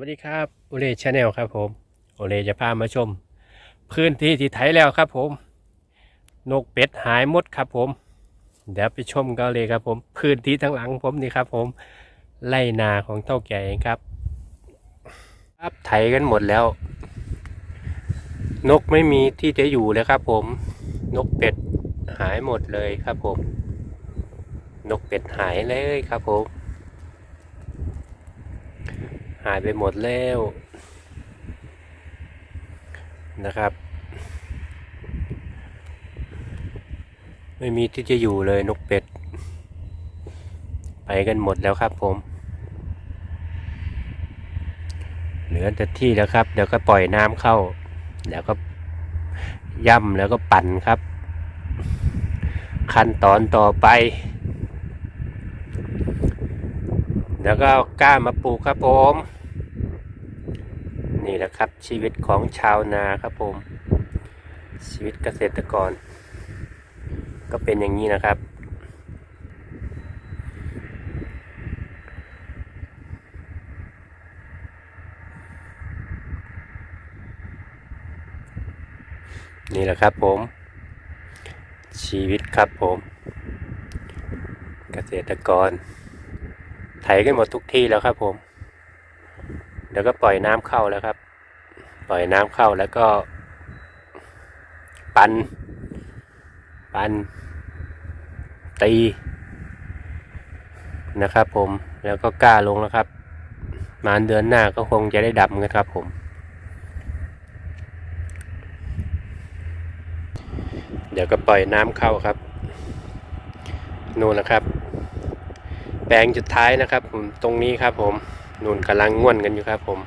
วัสดีครับโอเลชาแนลครับผมโอเลจะพามาชม พื้นที่ที่ไถแล้วครับผม นกเป็ดหายหมดครับผม เดี๋ยวไปชมกันเลยครับผม พื้นที่ทั้งหลังผมนี่ครับ ผมไล่นาของเท่าแก่เองครับ ครับไถกันหมดแล้ว นกไม่มีที่จะอยู่เลยครับ ผม นกเป็ดหายหมดเลยครับผม นกเป็ดหายเลยครับผม หายไปหมดแล้วนะครับ ไม่มีที่จะอยู่เลยนกเป็ด ไปกันหมดแล้วครับผม เหลือแต่ที่แล้วครับ เดี๋ยวก็ปล่อยน้ำเข้า แล้วก็ย่ำแล้วก็ปั่นครับ ขั้นตอนต่อไป แล้วก็เอาก้ามาปลูกครับผม นี่แหละครับ ชีวิตของชาวนาครับผม ชีวิตเกษตรกร ก็เป็นอย่างนี้นะครับ นี่แหละครับผม ชีวิตครับผม เกษตรกร ไถกันหมดทุกที่แล้วครับผมเดี๋ยวก็ปล่อยน้ำเข้าแล้วครับ ปล่อยน้ำเข้าแล้วก็ ปัน ปัน ตี นะครับผมแล้วก็กล้าลงแล้วครับ มาเดือนหน้าก็คงจะได้ดับกันครับผมเดี๋ยวก็ปล่อยน้ำเข้าครับนู่นนะครับ แปลงจุดท้ายนะครับผมตรงนี้ครับผมนู่นกำลังง่วนกันอยู่ครับผม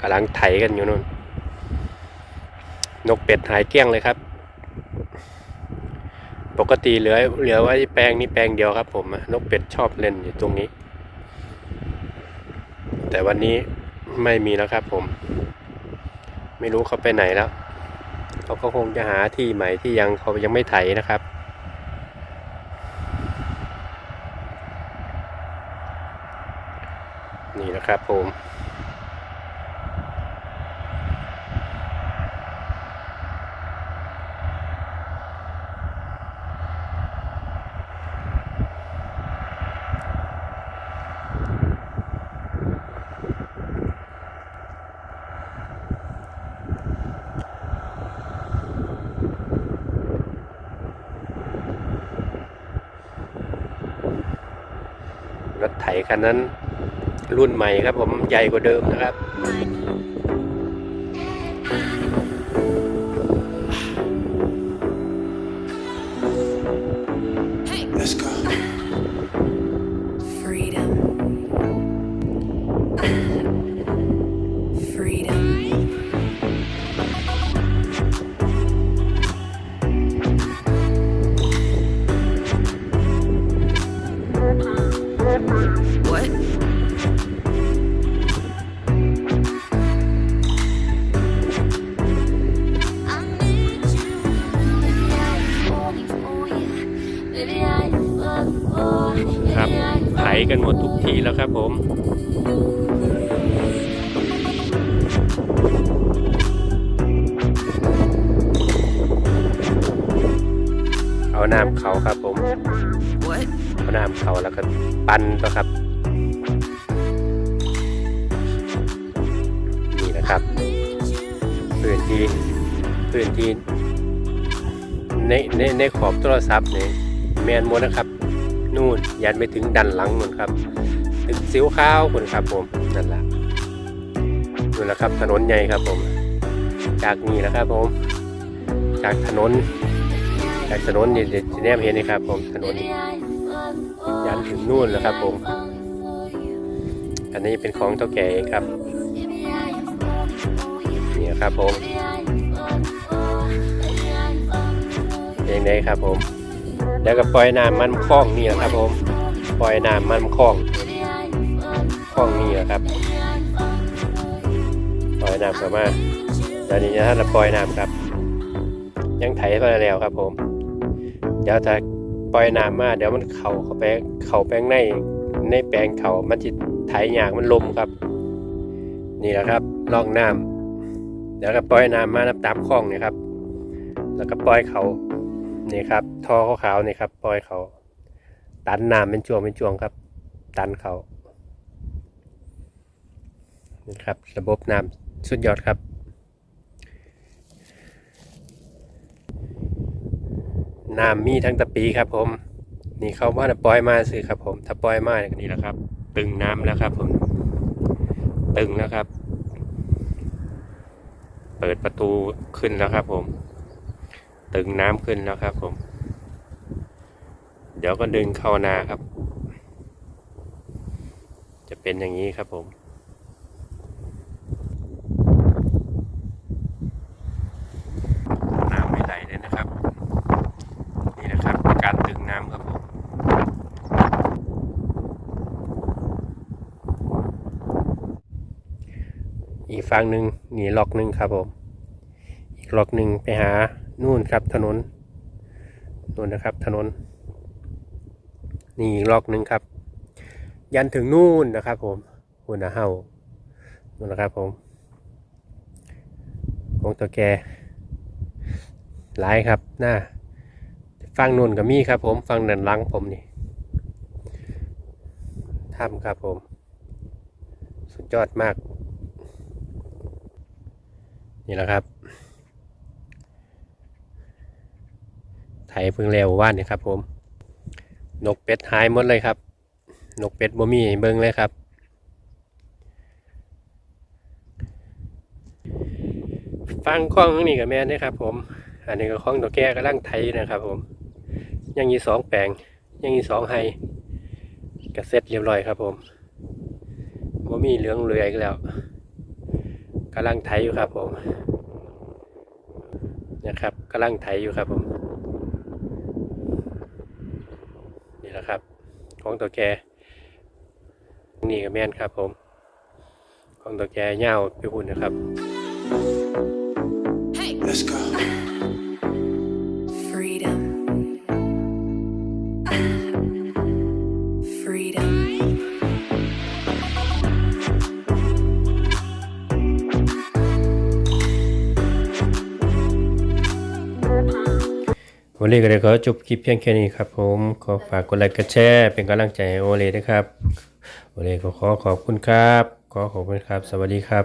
กำลังไถกันอยู่นู่น นกเป็ดหายเกลี้ยงเลยครับ ปกติเหลือเหลือไว้แปลงนี้แปลงเดียวครับ ผมนกเป็ดชอบเล่นอยู่ตรงนี้ แต่วันนี้ไม่มีแล้วครับผม ไม่รู้เขาไปไหนแล้วเขาก็คงจะหาที่ใหม่ที่ยังเขายังไม่ไถนะครับนี่นะครับผม รถไถคันนั้นรุ่นใหม่ครับผมใหญ่กว่าเดิมนะครับ ครับไถกันหมดทุกทีแล้วครับผม เอาน้ำเขาครับผม What? เอาน้ำเขาแล้วก็ปั้นต่อครับ นี่นะครับพื้นที่พื้นที่ในในในขอบโทรศัพท์นี่แมนหมดนะครับ นู่นยันไปถึงดันหลังนู่นครับถึงสิวข้าวคนครับผมนั่นแหละนู่นแหละครับถนนใหญ่ครับผม จากนี่แหละครับผม จากถนน จากถนนนี่จะแนมเห็นนะครับ ผมถนนยันถึงนู่นแล้วครับผม อันนี้เป็นของเท่าแก่ครับ นี่ครับผมเองได้ครับผม แล้วก็ปล่อยน้ำมันคล้องนี่แหละครับ ผม ปล่อยน้ำมันคล้องคล้องนี่แหละครับ ปล่อยน้ำเข้ามาเดี๋ยวนี้นะท่านปล่อยน้ำครับ ยังไถไปแล้วครับผม เดี๋ยวถ้าปล่อยน้ำมาเดี๋ยวมันเข่าเข้าไปเข่าแปลงในในแปลงเขามันจะไถยากมันลมครับ นี่แหละครับล่องน้ำเดี๋ยวก็ปล่อยน้ำมานับตามคลองนี่ครับ แล้วก็ปล่อยเขานี่ครับท่อขาวๆนี่ครับ ปล่อยเขาตันน้ำเป็นช่วงเป็นช่วงครับ ตันเขานี่ครับ ระบบน้ำสุดยอดครับ น้ำมีทั้งตะปีครับผม นี่เขาว่าปล่อยมาสิครับ ผมถ้าปล่อยมานี่แหละครับ ตึงน้ำแล้วครับ ผม ตึงแล้วครับ เปิดประตูขึ้นแล้วครับ ผม ตึงน้ำขึ้นแล้วครับ ผม เดี๋ยวก็ดึงเข้านาครับ จะเป็นอย่างนี้ครับผม น้ำไม่ไหลเลยนะครับ นี่นะครับ การตึงน้ำครับผม อีก ฝั่งหนึ่งหนีล็อกหนึ่งครับผม อีกล็อกหนึ่งไปหานู่นครับถนนนู่นนะครับถนน นี่อีกล็อกหนึ่งครับ ยันถึงนู่นนะครับ ผมหัวหน้าเฮานู่นนะครับผมของตัวแกหลายครับหน้าฟังนู่นก็มีครับ ผมฟังด้านลังผมนี่ถ้ำครับผม สุดยอดมาก นี่แหละครับ ไถเพิ่งเร็วว่านนี่ครับ ผม นกเป็ดหายหมดเลยครับ นกเป็ดบ่มีเบิ่งเลยครับ ฟังข้องนี่กับแม่นี่ครับ ผม อันนี้ก็ข้องตัวแก่กำลังไถนะครับ ผม ยังมีสองแปลง ยังมีสองไฮกระเซ็ตเรียบร้อยครับ ผมบ่มีเหลืองเหลืออีกแล้ว กำลังไถอยู่ครับผมนะครับกำลังไถอยู่ครับผมนี่แหละครับ ของตัวแกนี่ก็แม่นครับผม ของตัวแกเง่าวไปหุ่นนะครับ วันนี้ก็เลยขอจบคลิปเพียงแค่นี้ครับผมขอฝากกดไลค์กดแชร์เป็นกำลังใจให้โอเลด้วยครับโอเล่ก็ขอขอบคุณครับ ขอขอบคุณครับ สวัสดีครับ